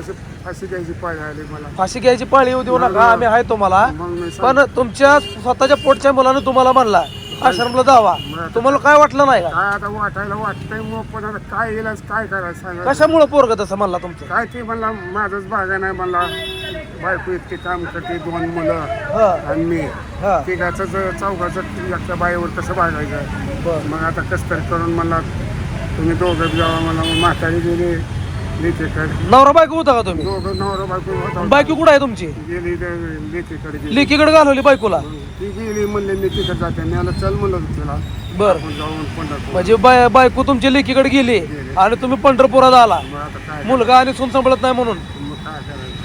फाशी आली मला. फाशी घ्यायची पाळी येऊ देऊ नका आम्ही आहे तुम्हाला. मग मी पण तुमच्या स्वतःच्या पोटच्या मुलानं तुम्हाला म्हणला आश्रमला जावा. तुम्हाला काय वाटलं नाही का? काय आता वाटायला वाटतंय मग पण आता काय इलाज काय करायचं सांगा. कशामुळे पोरग तसं म्हणला तुमचं? काय ते म्हणला माझंच भागा नाही म्हणला. बायको इतके काम करते दोन मुलं हा. आणि मी. हा. तिघाचं चौघाचं एकट्या बाईवर कसं भागायचं? बर. मग आता कसं तरी करून म्हणला तुम्ही दोघं जावा मला मग म्हातारी गेली. लेकीकडे नवरा बायको होता का तुम्ही? दोघं नवरा बायको होता. बायको कुठं आहे तुमची? गेली लेकीकडे गेली लेकीकडे घालवली बायकोला? ती गेली म्हणले लेकीकडे जाते. मी आला चल म्हणलं होतं तिला. बर. आपण जाऊन पंढरपूर. म्हणजे बाय बायको तुमची लेकीकडे गेली. आणि तुम्ही पंढरपुरात आला. मग आता काय मुलगा आणि सून सांभाळत नाही म्हणून. मग काय करायचं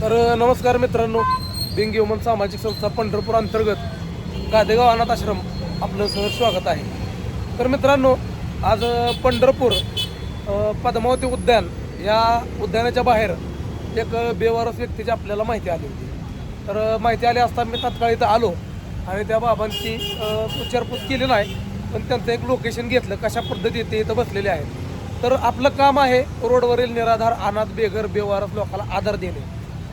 तर नमस्कार मित्रांनो. बिंग ह्युमन सामाजिक संस्था पंढरपूर अंतर्गत गादेगाव अनाथ आश्रम आपलं सहज स्वागत आहे. तर मित्रांनो आज पंढरपूर पद्मावती उद्यान या उद्यानाच्या बाहेर एक बेवारस व्यक्तीची आपल्याला माहिती आली होती. तर माहिती आली असता मी तात्काळ इथं आलो आणि त्या बाबांची अ, विचारपूस केली नाही पण त्यांचं एक लोकेशन घेतलं कशा पद्धतीत ते इथं बसलेले आहेत. तर आपलं काम आहे रोडवरील निराधार अनाथ बेघर बेवारस लोकांना आधार देणे.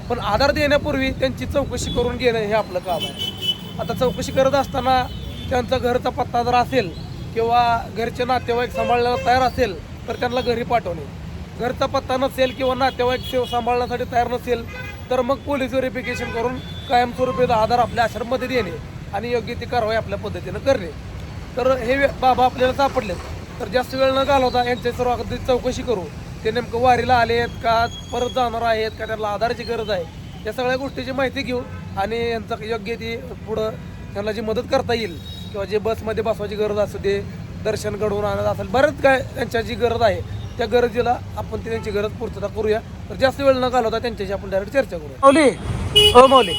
पण आधार देण्यापूर्वी त्यांची चौकशी करून घेणं हे आपलं काम आहे. आता चौकशी करत असताना त्यांचा घरचा पत्ता जर असेल किंवा घरचे नातेवाईक सांभाळण्याला तयार असेल तर त्यांना घरी पाठवणे. घरचा पत्ता नसेल किंवा नातेवाईक सेव सांभाळण्यासाठी तयार नसेल तर मग पोलीस व्हेरिफिकेशन करून कायमस्वरूपी आधार आपल्या आश्रममध्ये देणे आणि योग्य ती कारवाई आपल्या पद्धतीनं करणे. तर हे बाबा आपल्याला सापडले तर जास्त वेळ न घालवता यांच्या सर्व अगदी चौकशी करू. ते नेमकं वारीला आले आहेत का परत जाणार आहेत का त्यांना आधाराची गरज आहे. या सगळ्या गोष्टीची माहिती घेऊ आणि यांचा योग्य ती पुढं त्यांना जी मदत करता येईल किंवा जे बसमध्ये बसवायची गरज असू दे दर्शन घडवून आणत असेल बरंच काय त्यांच्या जी गरज आहे त्या गरजेला आपण ती त्यांची गरज पूर्तता करूया. तर जास्त वेळ न घालवता त्यांच्याशी आपण डायरेक्ट चर्चा करूया. मौली हो मौली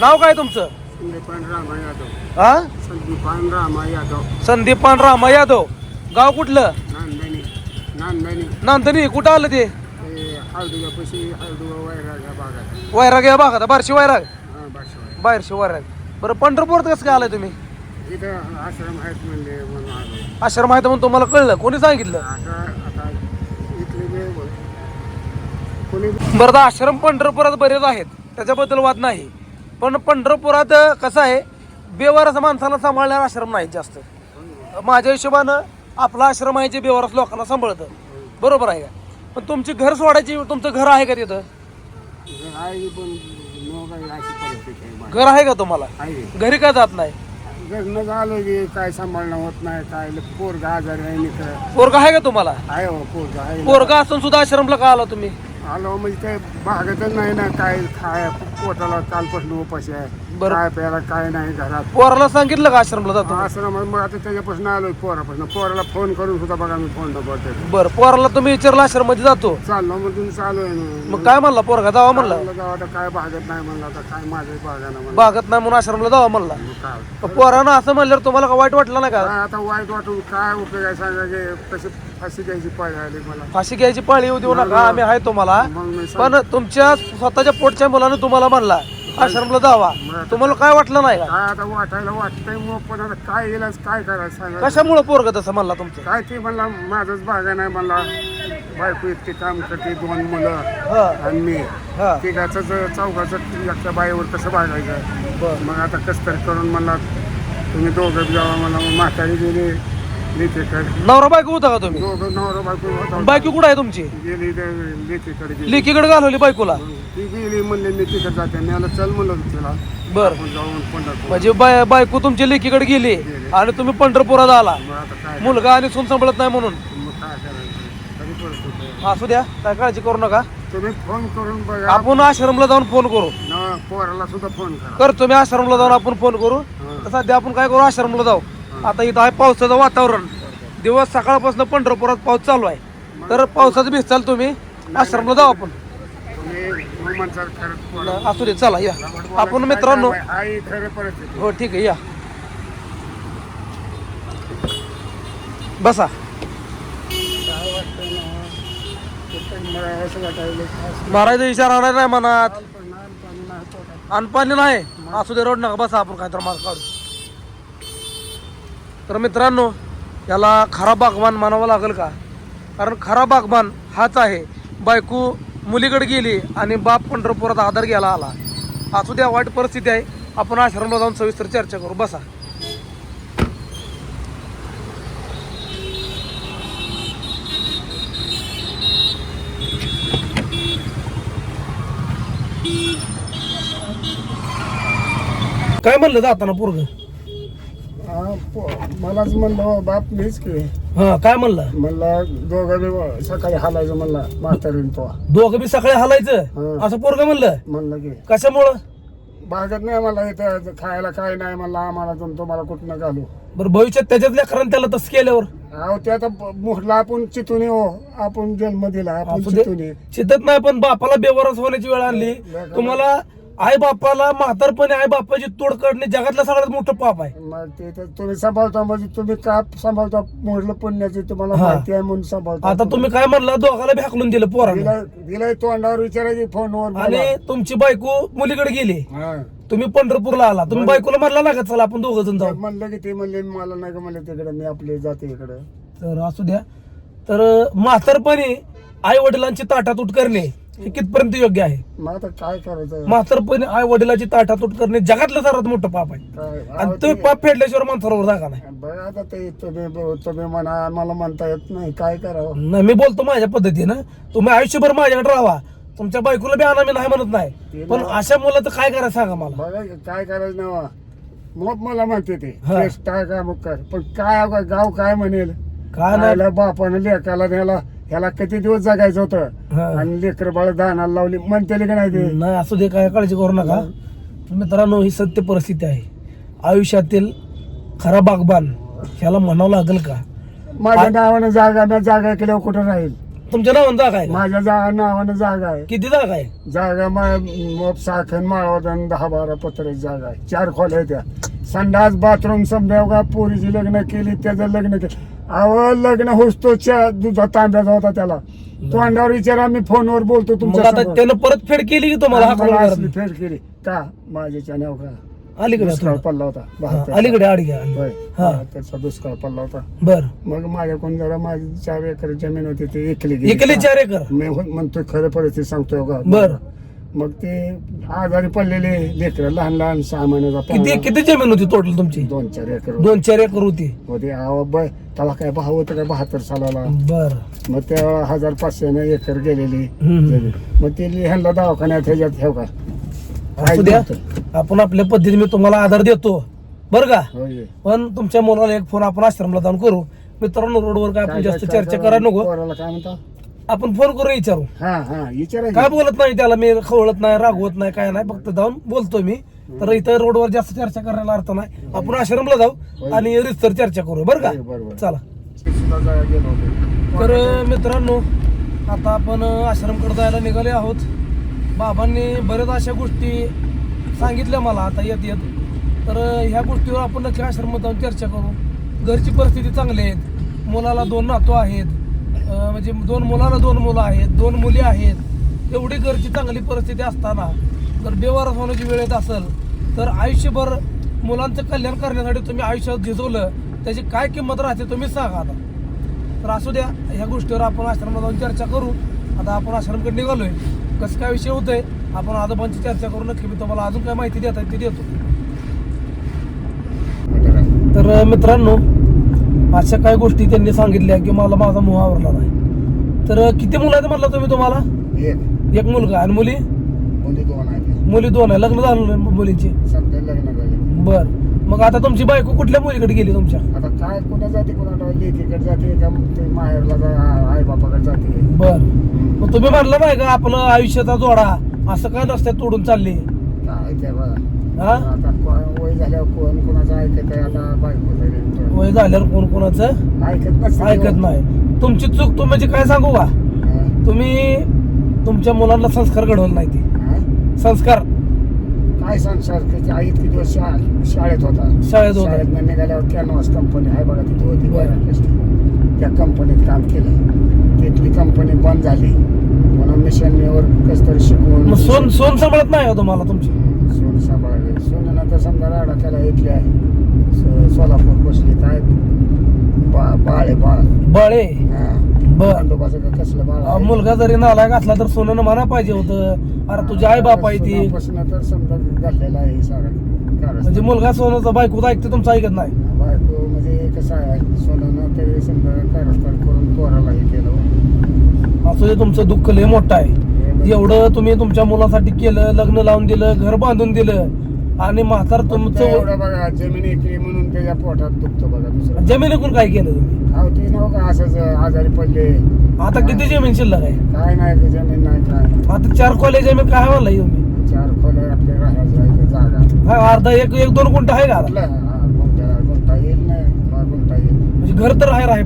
नाव काय तुमचं? संदीपान रामा यादव. हा संदीपान रामा यादव. संदीपान रामा यादव. गाव कुठलं? नांदणी नांदणी कुठं आलं ते? ते हळदुगापाशी हळदुगा वैराग्या भागात. वैराग या भागात. बारशी वैराग. हा बाहेरशी वैराग. बरं पंढरपूर कसं काय आलाय तुम्ही? इथं आश्रम आहेत म्हणून आलो. आश्रम आहे तर म्हणून तुम्हाला कळलं. कोणी सांगितलं? आता आता इथले जे कोणी बरं आता आश्रम पंढरपुरात बरेच आहेत. त्याच्याबद्दल वाद नाही. पण पंढरपुरात कसं आहे बेवारस माणसाला सांभाळणारा आश्रम नाही जास्त. माझ्या हिशोबानं आपला आश्रम आहे जे बेवारस लोकांना सांभाळतं. बरोबर आहे का? पण तुमची घर सोडायची तुमचं घर आहे का तिथं? पण अशी परिस्थिती आहे माझी. घर आहे का तुम्हाला? आहे. घरी का जात नाही? घरनं आलो की काय सांभाळणं होत नाही काय पोरगा आजारी आहे मित्र पोरगा आहे का तुम्हाला? आहे हो पोरगा आहे. पोरगा असून सुद्धा आश्रमला का आला तुम्ही? आलो म्हणजे काय भागतच नाही ना काय खाय पोटाला कालपासून उपाशी आहे. बरं. काय प्यायला काय नाही घरात. पोराला सांगितलं का आश्रमला जातो? असं ना मग मग आता त्याच्यापासून आलो पोरापासून. पोराला फोन करून सुद्धा बघा मी फोन देतो बरं पोराला तुम्ही विचारला आश्रममध्ये जातो? चाललो मग तुम्ही चालू आहे ना. मग काय म्हणला पोरगा? जावा म्हणला. म्हणलं जाऊ आता काय भागत नाही म्हणलं आता काय माझं भागा ना म्हणलं. बागत नाही म्हणून आश्रमला जावा म्हणला. मग काय? मग पोरानं असं म्हणल्यावर तुम्हाला का वाईट वाटलं नाही का? काय आता वाईट वाटून काय उपयोग आहे? सांगा की कशी फाशी द्यायची पाळी आली मला. फाशी घ्यायची पाळी येऊ देऊ नका आम्ही आहे तुम्हाला. मग मी सांग- पण तुमच्या स्वतःच्या पोटच्या मुलानं तुम्हाला म्हणला आश्रमला जावा. तुम्हाला काय वाटलं नाही का? काय आता वाटायला वाटतंय मग पण आता काय इलाज काय करायचं सांगा. कशामुळे पोरग तसं म्हणला तुमचं? काय ते म्हणला माझंच भागा नाही म्हणला. बायको इतके काम करते दोन मुलं हा. आणि मी. हा. चौघाचं एकट्या बाईवर कसं भागायचं बर. मग आता कसं तरी करून मला तुम्ही दोघं जावा मला मग म्हातारी गेली लेकीकडे नवरा बायको होता का तुम्ही? दोघं नवरा बायको होता. बायको कुठं आहे तुमची? गेली लेकीकडे गेली. लेकीकडे घालवली बायकोला? ती गेली म्हणले मी तिकडे जाते. चल म्हणलं तिला. बर. आपण जाऊन पंढरपूर. म्हणजे बाय- बायको तुमच्या लेकीकडे गेली आणि तुम्ही पंढरपुरात आला. मग आता काय मुलगा आणि सून सांभाळत नाही म्हणून. मग काय करायचं? तरी परिस्थिती आहे. असू द्या काय काळजी करू नका. तुम्ही फोन करून बघा. आपण आश्रमला जाऊन फोन करू. न पोराला सुद्धा फोन करा. करतो मी आश्रमला जाऊन आपण फोन करू. तर सध्या आपण काय करू आश्रमला जाऊ. आता इथं आहे पावसाचं वातावरण. दिवस सकाळपासून पंढरपुरात पाऊस चालू आहे. तर पावसाचं भिजचाल तुम्ही? आश्रमला जाऊ आपण. असू दे चला या. आपण मित्रांनो हो ठीक आहे या. बसा. महाराज मारायचा इशारा नाही मनात. पण नाही, आणि पाणी नाही असू दे रोड नका बसा आपण काय तर मार्ग काढू. तर मित्रांनो याला खरा बागवान मानावं लागेल का? कारण खरा बागवान हाच आहे. बायको मुलीकडे गेली आणि बाप पंढरपुरात आधार घ्यायला आला. असू द्या वाईट परिस्थिती आहे. आपण आश्रमला जाऊन सविस्तर चर्चा करू. बसा. काय म्हणलं जाताना पोरग? हा, पो- मलाच म्हणलं हो, बाप मीच की. हा काय म्हणलं? म्हणलं दोघं बी सकाळी हालायचं म्हणलं म्हातारीन तो. दोघं बी सकाळी हलायचं? हा. असं पोरग म्हणलं? म्हणलं की. कशामुळं? भागत नाही मला इथं खायला काय नाही म्हणलं आम्हाला तुम तुम्हाला कुठनं घालू. बरं भविष्यात त्याच्यात लेकरांनी त्याला तसं केल्यावर? अहो ते आता मुठला आपण चितून हो आपण जन्म दिला आपण असू दे. चितून. चितत नाही पण बापाला बेवारस होण्याची वेळ आणली. तुम्हाला आई बापाला म्हातारपणे आई बापाची तोड काढणे जगातलं सगळ्यात मोठं पाप आहे. मग ते तर तुम्ही सांभाळता म्हणजे तुम्ही का सांभाळता? मोडलं पुण्याचे तुम्हाला हा. माहिती आहे म्हणून सांभाळता. आता तुम्ही काय म्हणला दोघाला बी हाकलून दिलं पोराला दिलाय दिलाय तोंडावर विचारायची फोनवर. आणि तुमची बायको मुलीकडे गेली. हा. तुम्ही पंढरपूरला आला. तुम्ही बायकोला म्हणला ना का चला आपण दोघं जण जाऊ. म्हणलं की ते म्हणले मला नाही का म्हणले तिकडे मी आपले जाते इकडे. तर असू द्या. तर म्हातारपणे आई वडिलांची ताटातूट करणे. हे कितपर्यंत योग्य आहे? मग आता काय करायचं? म्हातारपणे आई वडिलाची ताटातूट करणे जगातलं सर्वात मोठं पाप आहे. काय? आणि तुम्ही ते- पाप फेडल्याशिवाय माणसावर जागा नाही. आता ते तुम्ही तुम्ही म्हणा मला म्हणता येत नाही. काय करावं? नाही मी बोलतो माझ्या पद्धतीनं. तुम्ही आयुष्यभर माझ्याकडे राहा. तुमच्या बायकोला बी आणा मी नाही म्हणत नाही. पण अशा मुलाचं काय करायचं सांगा मला? बघा काय करायचं नावा? मग मला म्हणते ते हा. केस काय काय मग कर. पण काय अगं गाव काय म्हणेल? काय नाही. आयला बापानं लेकाला न्याला ह्याला किती दिवस जगायचं होतं? हा. आणि लेकर बाळ दानाला लावली. म्हणते का नाही ते? नाही असू दे काय काळजी करू नका. मित्रांनो ही सत्य परिस्थिती आहे. आयुष्यातील खरा बागबान ह्याला म्हणावं लागेल का? माझ्या नावानं जागा ना जागा केल्यावर कुठं राहील? तुमच्या नावानं जागा आहे का? माझ्या जा नावानं जागा आहे. किती जागा आहे? जागा मा साखन माळवदन दहा बारा पत्रे जागा आहे. चार खोल्या त्या. संडास बाथरूम समजा का? पोरीची लग्न केली त्याचं लग्न केलं. अहो लग्न होतो च्या दुधा तांब्याचा होता त्याला तो अंडावर विचारा मी फोनवर बोलतो मग तुमच्या आता. त्यानं परत फेड केली की तुम्हाला मला असली? फेड केली का माझ्याच्या नाव का अलीकडे दुष्काळ. पडला होता हा, बहात्तर. अलीकडे आड घ्या होय हा. त्याचा दुष्काळ पडला होता बर मग माझ्याकडून जरा माझी चार एकर जमीन होती ती एकली गेली. इकडे चार एकर मी हो- म्हणतोय खरं परिस्थिती सांगतोय का बर. मग ते आजारी पडलेले लेकर लहान लहान सहा महिन्याचा किती. किती जमीन होती टोटल तुमची? दोन चार एकर. दोन चार एकर होती. होते. बाय त्याला काय भाव होतं काय बहात्तर सालाला. बर. मग त्या हजार पाचशे एकर गेलेली. हम्म. मग ते ह्यांना दवाखान्यात ह्याच्यात ठेव का? असू द्या. आपण आपल्या पद्धतीने मी तुम्हाला आधार देतो. बर का? होय. पण तुमच्या मुलाला एक फोन आपण आश्रमला जाऊन करू. मित्रांनो रोडवर काय आपण काय- जास्त काय- चर्चा काय- करा नको. पोराला काय म्हणता? आपण फोन करून विचारू. हा हा विचारा काय बोलत नाही त्याला मी खवळत नाही रागवत नाही काय नाही फक्त जाऊन बोलतो मी. तर इथं रोडवर जास्त चर्चा करायला अर्थ नाही. आपण आश्रमला जाऊ आणि रिसर चर्चा करू बरं होय, बरोबर. का चला गेलो होतो. तर मित्रांनो आता आपण आश्रमकडे जायला निघाले आहोत. बाबांनी बऱ्याच अशा गोष्टी सांगितल्या मला आता येत येत. तर ह्या गोष्टीवर आपण नक्की आश्रमात जाऊन चर्चा करू. घरची परिस्थिती चांगली आहेत. मुलाला दोन नातू आहेत. म्हणजे दोन मुलाला दोन मुलं आहेत दोन मुली आहेत एवढी घरची चांगली परिस्थिती असताना जर बेवारस होण्याची वेळ येत असेल तर आयुष्यभर मुलांचं कल्याण करण्यासाठी तुम्ही आयुष्यात झिजवलं त्याची काय किंमत राहते तुम्ही सांगा आता. तर असू द्या ह्या गोष्टीवर आपण आश्रमात जाऊन चर्चा करू. आता आपण आश्रमकडे निघालोय. कसं काय विषय होतंय? आपण आजोबांची चर्चा करू. नक्की मी तुम्हाला अजून काय माहिती देत आहे ती देतो. तर मित्रांनो अशा काही गोष्टी त्यांनी सांगितल्या की मला माझा मोह आवरला नाही. तर किती मुलं आहेत म्हटलं तुम्ही तुम्हाला? एक. मुलगा आणि मुली? मुली दोन आहे लग्न झालं मुलींची? बर. मग आता तुमची बायको कुठल्या मुलीकडे गेली तुमच्या? आता काय कुणा जाते कुणा जाते का माहेरला आई बापाकडे जाते. बर. मग तुम्ही म्हणलं नाही का आपलं आयुष्याचा जोडा असं काय रस्त्यात तोडून चालली? हा? वय झाल्यावर कोण कोणाचं ऐकत आहे आता बायको झाली. वय झाल्यावर कोण कोणाचं ऐकत नसते ऐकत नाही. तुमची चूक तुम्ही म्हणजे काय सांगू का? हा. तुम्ही तुमच्या मुलांना संस्कार घडवलं नाही ते. हा? संस्कार. काय संसार त्याची आई इतकी दिवस शा- शाळेत होता. शाळेत होता. निघाल्यावर कॅनवास कंपनी आहे बघा तिथे होती बरं. त्या कंपनीत काम केलं. तिथली कंपनी बंद झाली. म्हणून मिशनवर कस तरी शिकवून मग सोन सोन सांभाळत नाही हो तुम्हाला तुमची? सोन सोनं तर समजा राडा त्याला इथल्या स- सोलापूर बसली काय बा बाळे बाळ. बळे? हा. का कसलं बाळ आहे. मुलगा जरी नालायक असला तर सोनं म्हणा पाहिजे होतं. अरे तुझी आई बाप आहे ती. सोनापासनं तर समजा घातलेला आहे सारं. म्हणजे मुलगा सोनाचा बायको ऐकते तुमचं ऐकत नाही. बायको म्हणजे कसं आहे. सोनं तरी समजा कारस्थान करून पोराला हे केलं. असं तुमचं दुःख लय मोठं आहे. एवढं तुम्ही तुमच्या मुलासाठी केलं लग्न लावून दिलं घर बांधून दिलं. आणि म्हातार तुमचं एवढं बघा जमीन एकली म्हणून त्याच्या पोटात दुखतं बघा दुसरं. जमिनीकडून काय केलं तुम्ही? अहो ते का असंच आजारी पडले. आता किती जमीन शिल्लक आहे? काय नाही ते जमीन नाही काय नाही. आता चार कॉलेज जमीन काय म्हणलाय तुम्ही? चार खोले आपले राहायचं जागा. हा अर्धा एक एक दोन गुंठ आहे का आपलं हा, गुंठा गुंठा येईल नाही हा, गुंठा येईल. म्हणजे घर तर आहे हा,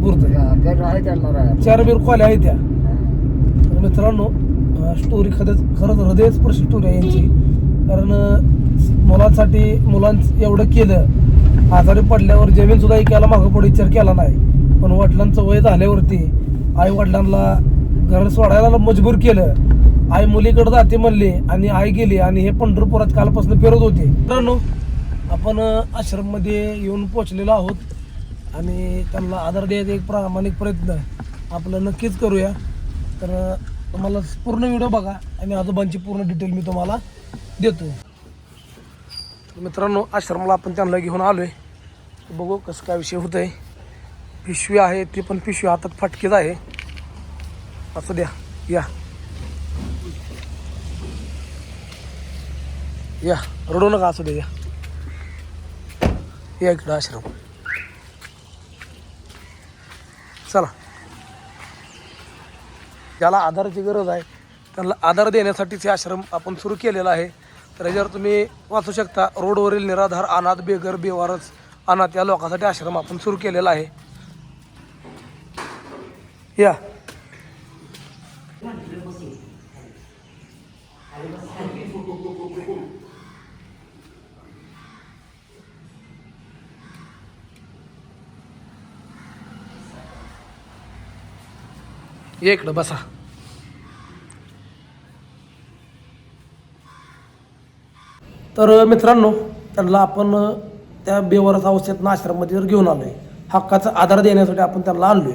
घर आहे त्यांना राहा चार बीर खोल्या आहेत त्या. तर मित्रांनो स्टोरी खरंच खरंच हृदयस्पर्शी स्टोरी आहे यांची. कारण मुलांसाठी मुलांचं एवढं केलं आजारी पडल्यावर जमीन सुद्धा ऐकायला मागं पुढे विचार केला नाही. पण वडिलांचं वय झाल्यावरती आई वडिलांना घर सोडायला मजबूर केलं. आई मुलीकडे जाते म्हणली आणि आई गेली आणि हे पंढरपुरात कालपासून फिरत होते. मित्रांनो आपण आश्रममध्ये येऊन पोचलेलो आहोत. आणि त्यांना आधार द्यायचा एक प्रामाणिक प्रयत्न आपलं नक्कीच करूया. तर तुम्हाला पूर्ण व्हिडिओ बघा आणि आजोबांची पूर्ण डिटेल मी तुम्हाला देतो. तर मित्रांनो आश्रमाला आपण त्यांना घेऊन आलोय. बघू कसं काय विषय होत आहे पिशवी आहे ती पण पिशवी हातात फाटकीच आहे. असं द्या या. या रडू नका असू द्या या. या इकडं आश्रम. चला. ज्याला आधाराची गरज आहे त्यांना आधार देण्यासाठीच हे आश्रम आपण सुरू केलेला आहे. तर याच्यावर तुम्ही वाचू शकता रोडवरील निराधार अनाथ बेघर बेवारस अनाथ या लोकांसाठी आश्रम आपण सुरू केलेला आहे. या. ये इकडं बसा. तर मित्रांनो त्यांना आपण त्या बेवारस अवस्थेतनं आश्रममध्ये जर घेऊन आलोय हक्काचा आधार देण्यासाठी आपण त्यांना आणलोय.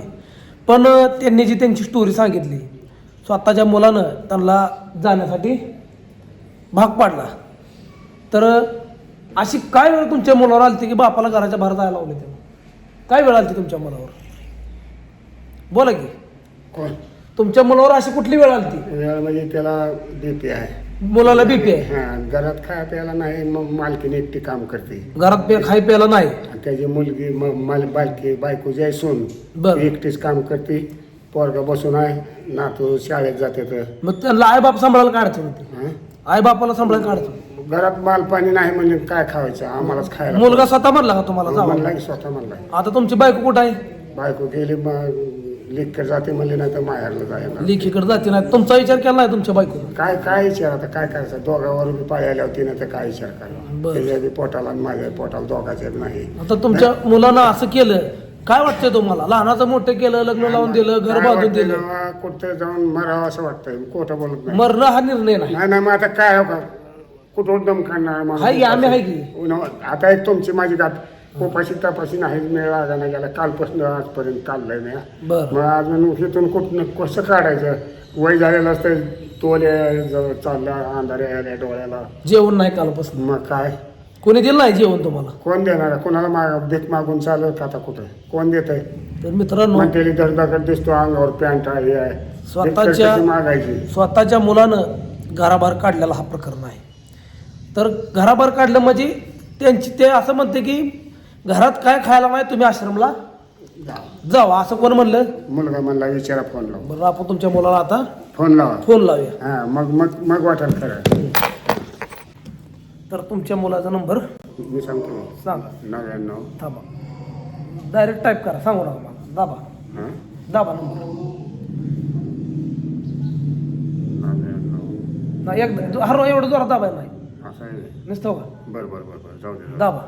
पण त्यांनी जी त्यांची स्टोरी सांगितली स्वतःच्या मुलानं त्यांना जाण्यासाठी भाग पाडला. तर अशी काय वेळ तुमच्या मुलावर आलती की बापाला घराच्या बाहेर जायला लावले ते काय वेळ आलती तुमच्या मुलावर? बोला की. तुमच्या मुलावर अशी कुठली वेळ आलती? वेळ म्हणजे त्याला बीपी आहे. मुलाला बीपी आहे. हा घरात खाय प्यायला नाही मग मालकीने एकटी काम करते. घरात पे खाय प्यायला नाही. आणि त्याची मुलगी मग माल बालकी बायको जयसून बरं. ती एकटीच काम करते. पोरगा बसून आहे नातू शाळेत जाते तर. मग त्यांना आई बाप सांभाळायला काय अडचण होती हा? आई बापाला सांभाळायला काय अडचण? घरात माल पाणी नाही म्हणजे काय खावायचं? आम्हालाच खायला मुलगा स्वतः म्हणला का तुम्हाला म्हणला की स्वतः म्हणला. आता तुमची बायको कुठं आहे? बायको गेली मग लिखकर जाते म्हणले नाही तर माहेरला जायला लेखीकडे जाते नाही तुमचा विचार केला नाही तुमच्या बायको काय काय विचार आता? काय करायचं? दोघावर बी पाळ्याला होती ना तर काय विचार बरं. करा त्याच्या बी पोटाला आणि माझ्या पोटाला दोघाच्यात नाही. आता तुमच्या मुलानं असं केलं काय वाटतंय तुम्हाला? लहानाचं मोठं केलं लग्न लावून दिलं घर काय बांधून वाटतंय दिलं? ना, कुठं जाऊन मरावं असं वाटतंय? खोटं बोलत नाही. मरणं हा निर्णय नाही. नाही नाही मग आता काय हो का? कुठं दम खाणार? हाय की, आम्ही हाय की. उन्हाळ्यात. आता एक तुमची माझी गाठ उपाशी तपाशी नाही मेळ लागायला गेला कालपासून आजपर्यंत काढलंय मी बर. मग अजून इथून कुठनं कसं काढायचं? वय झालेलं असतं तोले जवळ चाललं अंधारे आल्या डोळ्याला. जेवण नाही कालपासून. मग काय? कोणी दिलं नाही जेवण तुम्हाला? कोण देणार? कोणाला माग भीक मागून चालत का आता कुठं? कोण देत आहे तर मित्रांनो म्हणतेली दगदगट दिसतो अंगावर पॅन्ट आहे हे आहे. स्वतःच्या- भीक तर कशी मागायची? स्वतःच्या मुलानं घराबाहेर काढलेला हा प्रकरण आहे. तर घराबाहेर काढलं म्हणजे त्यांची ते असं म्हणते की घरात काय खायला नाही तुम्ही आश्रमला? जावा असं कोण म्हणलं? मुलगा म्हणला विचारा फोन लाव बरं आपण तुमच्या मुलाला आता फोन लावा. फोन लावूया. हा मग मग मग वाटेल खरं. तर तुमच्या मुलाचा नंबर? मी सांगतो. सांगा. नव्याण्णव. थांबा. डायरेक्ट टाईप करा सांगू नका मला. दाबा. हा? दाबा नंबर. नव्याण्णव. नाही एकदा हर एवढं जोरात दाबाय नाही. असं आहे. नुसतं का बरं बरं बरं बरं. जाऊ दे जाऊ दे. दाबा.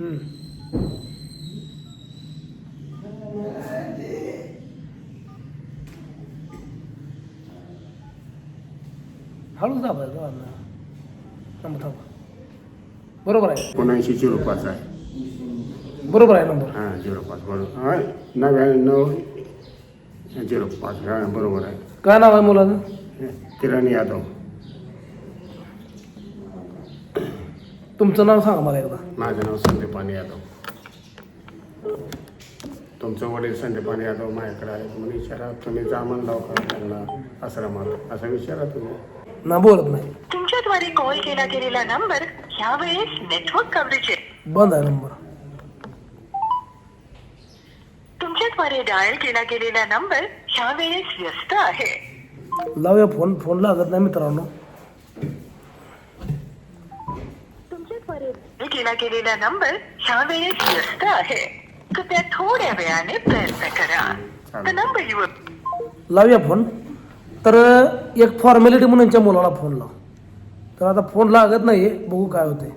हा. हळूच दाबा दाबा. थांबा थांबा. बरोबर आहे. एकोणऐंशी झिरो पाच आहे. बरोबर आहे नंबर. हां झिरो पाच बरोबर. हा नव्याण्णव झिरो पाच हां बरोबर आहे. काय नाव आहे मुलाचं? किरण यादव. तुमचं नाव सांगा मला एकदा. माझं नाव संदीपान यादव. तुमचं वडील संदीपान यादव माझ्याकडे आहेत. म्हणून विचारा तुम्ही जा म्हणला का त्यांना आश्रमात. असं विचारा तुम्ही. ना बोलत नाही. तुमच्याद्वारे कॉल केला गेलेला नंबर यावेळेस नेटवर्क कव्हरेज बंद आहे नंबर तुमच्याद्वारे डायल केला गेलेला नंबर यावेळेस व्यस्त आहे. लावूया फोन फोन लागत नाही मित्रांनो. Dial केला गेलेला नंबर यावेळेस व्यस्त आहे कृपया थोड्या वेळाने प्रयत्न करा द नंबर यू लावूया फोन तर एक फॉर्मॅलिटी म्हणून यांच्या मुलाला फोन लाव तर आता फोन लागत नाही बघू काय होते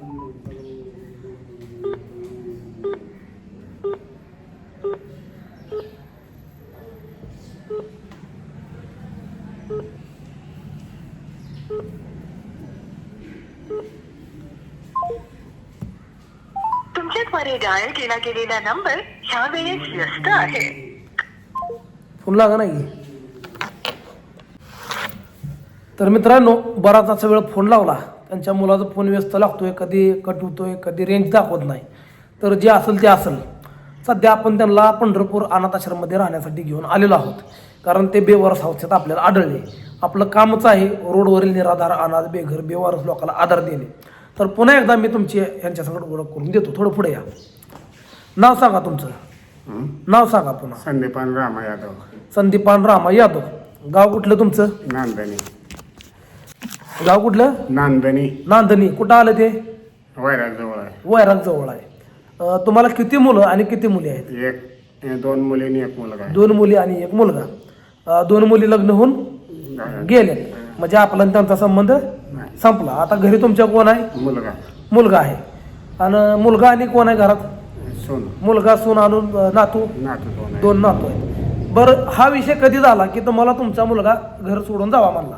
तुमच्याद्वारे डायल केला गेलेला नंबर यावेळेस व्यस्त आहे फोन लागा नाही तर मित्रांनो बराच असा वेळ फोन लावला. त्यांच्या मुलाचा फोन व्यस्त लागतोय कधी कट होतोय कधी रेंज दाखवत नाही. तर जे असेल ते असेल. सध्या आपण त्यांना पंढरपूर अनाथ आश्रममध्ये राहण्यासाठी घेऊन आलेलो आहोत. कारण ते बेवारस अवस्थेत आपल्याला आढळले. आपलं कामच आहे रोडवरील निराधार अनाथ बेघर बेवारस लोकांना आधार देणे. तर पुन्हा एकदा मी तुमची यांच्यासंगत ओळख करून देतो. थोडं पुढे या. नाव सांगा तुमचं. हं? नाव सांगा पुन्हा. संदीपान रामा यादव. संदीपान रामा यादव. गाव कुठलं तुमचं? नांदणी. गाव कुठलं? नांदणी. नांदणी. कुठं आलं ते? वैराजवळ आहे. वैराग जवळ आहे. अं, तुम्हाला किती मुलं आणि किती मुली आहेत? एक हे दोन मुलींनी एक मुलगा आहे. दोन मुली आणि एक मुलगा. अं, दोन मुली लग्न होऊन गेले. म्हणजे आपला आणि त्यांचा संबंध. संपला. आता घरी तुमच्या कोण आहे? मुलगा. मुलगा आहे. आणि मुलगा आणि कोण आहे घरात? सोन. मुलगा सून आणून नातू? नातू दोन आहे दोन नातू आहेत. बरं हा विषय कधी झाला की तुम्हाला तुमचा मुलगा घर सोडून जावा म्हणला?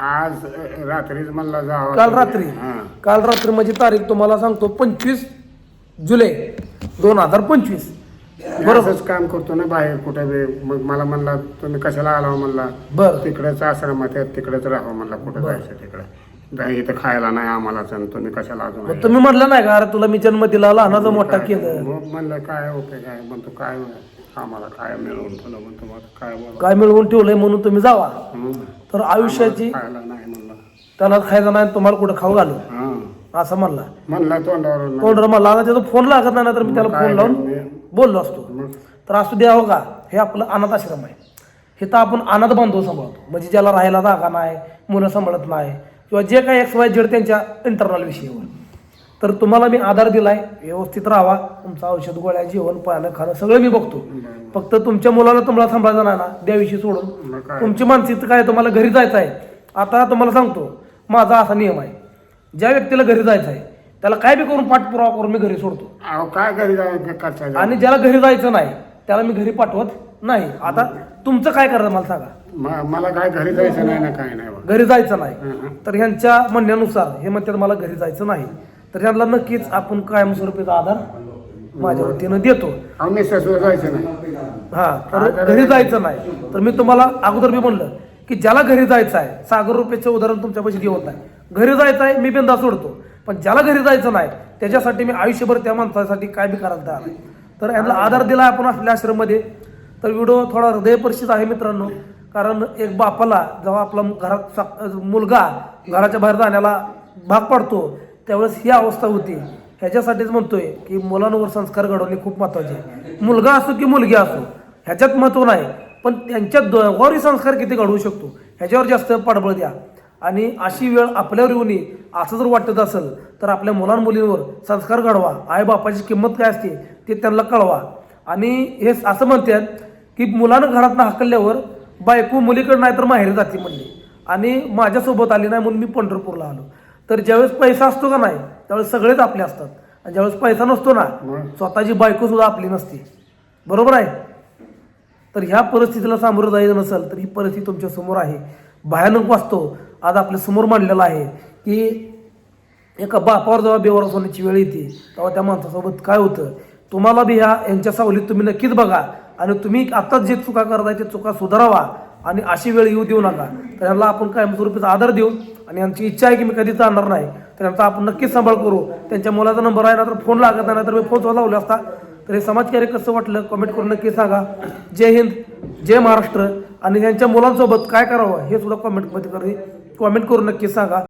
आज अ, रात्रीच म्हणला जावा. काल रात्री? हां. काल रात्री माझी तारीख तुम्हाला सांगतो पंचवीस जुलै दोन हजार पंचवीस. बरोबर. असंच काम करतो ना बाहेर कुठे बी. मग मला म्हणला तुम्ही कशाला आला हो?" म्हणला? बरं. तिकडेच आश्रमात आहे तिकडेच राहा म्हणला कुठं. जायचं तिकडे. जा इथं खायला नाही आम्हालाच आणि तुम्ही कशाला अजून मग? तुम्ही म्हटलं नाही का अरे तुला मी जन्म दिला लहानाचा मोठा केलं. मग म्हणलं काय उपयोग आहे म्हणतो काय आम्हाला काय मिळवून तुला म्हणतो मग काय बोला काय मिळवून ठेवलंय म्हणून तुम्ही जावा. तर आयुष्याची खायला नाही म्हणलं. त्याला खायचं नाही तुम्हाला कुठं खाऊ घालू? हां. असं म्हणला. म्हणला तोंडावर नाही. कोण मला आता त्याचा फोन लागत नाही ना तर मी त्याला काय फोन लावून बोललो असतो. मग? तर असू द्या हो का? हे आपलं अनाथ आश्रम आहे. हे तर आपण अनाथ बांधव सांभाळतो. म्हणजे ज्याला राहायला जागा नाही मुलं सांभाळत नाही किंवा जे काही एक्स वाय जेड त्यांच्या इंटरनल विषयावर तर तुम्हाला मी आधार दिलाय व्यवस्थित राहावा तुमचं औषध गोळ्या जेवण पाहणं खाणं सगळं मी बघतो. फक्त तुमच्या मुलाला तुम्हाला सांभाळायचं नाही ना देविषयी सोडून. तुमची मानसिकता काय तुम्हाला घरी जायचं आहे आता तुम्हाला सांगतो माझा असा नियम आहे. ज्या व्यक्तीला घरी जायचं आहे त्याला काय बी करून पाठपुरावा करून मी घरी सोडतो. काय घरी आणि ज्याला घरी जायचं नाही त्याला मी घरी पाठवत नाही. आता तुमचं काय करायचं मला सांगा? म- मला काय घरी जायचं नाही ना काय नाही बा. घरी जायचं नाही. तर ह्यांच्या म्हणण्यानुसार हे म्हणतात मला घरी जायचं नाही. तर यांना नक्कीच आपण कायमस्वरूपीचा आधार माझ्या वतीनं देतो. अहो जायचं नाही. हा तर घरी जायचं नाही. तर मी तुम्हाला अगोदर मी म्हणलं की ज्याला घरी जायचं आहे सागर रुपयाचं उदाहरण तुमच्यापाशी घेऊन नाही घरी जायचं आहे मी बिंदा सोडतो. पण ज्याला घरी जायचं नाही त्याच्यासाठी मी आयुष्यभर त्या माणसासाठी काय बी करायला तयार आहे तर यांना आधार दिला आपण आपल्या आश्रममध्ये. तर व्हिडिओ थोडा हृदयस्पर्शीच आहे मित्रांनो. कारण एक बापाला जेव्हा आपला घरात सा- मुलगा घराच्या बाहेर जाण्याला भाग पाडतो त्यावेळेस ही अवस्था होती. ह्याच्यासाठीच म्हणतोय की मुलांवर संस्कार घडवणे खूप महत्त्वाचे आहे. मुलगा असो की मुलगी असो ह्याच्यात महत्त्व नाही पण त्यांच्या दोघांवरही संस्कार किती घडवू शकतो ह्याच्यावर जास्त पाठबळ द्या. आणि अशी वेळ आपल्यावर येऊ नये असं जर वाटत असेल तर आपल्या मुलांमुलींवर संस्कार घडवा. आई बापाची किंमत काय असते ते त्यांना कळवा. आणि हे असं म्हणतात की मुलानं घरातनं हाकलल्यावर बायको मुलीकडे नाही तर माहेर जाते म्हणली. आणि माझ्यासोबत आली नाही म्हणून मी पंढरपूरला आलो. तर ज्यावेळेस पैसा असतो का नाही त्यावेळेस सगळेच आपले असतात. आणि ज्यावेळेस पैसा नसतो ना स्वतःची बायको सुद्धा आपली नसते. बरोबर आहे? तर ह्या परिस्थितीला सामोरं जायचं नसेल तर ही परिस्थिती तुमच्यासमोर आहे. भयानक वास्तव आज आपल्यासमोर मांडलेला आहे की एका बापावर जेव्हा बेवारस होण्याची वेळ येते तेव्हा त्या माणसासोबत काय होतं? तुम्हाला बी ह्या यांच्या सावलीत तुम्ही नक्कीच बघा. आणि तुम्ही आत्ताच जे चुका करताय ते चुका सुधारावा आणि अशी वेळ येऊ देऊ नका. तर यांना आपण कायमस्वरूपीचा आदर देऊ आणि यांची इच्छा आहे की मी कधीच जाणार नाही. तर यांचा आपण नक्कीच सांभाळ करू. त्यांच्या मुलाचा नंबर आहे ना तर फोन लागत नाही तर मी फोन सुद्धा लावला असता. तर हे समाजकार्य कसं वाटलं? कमेंट करून नक्की सांगा. जय हिंद जय महाराष्ट्र आणि यांच्या मुलांसोबत काय करावं हे सुद्धा कमेंटमध्ये करी कमेंट करून नक्की सांगा.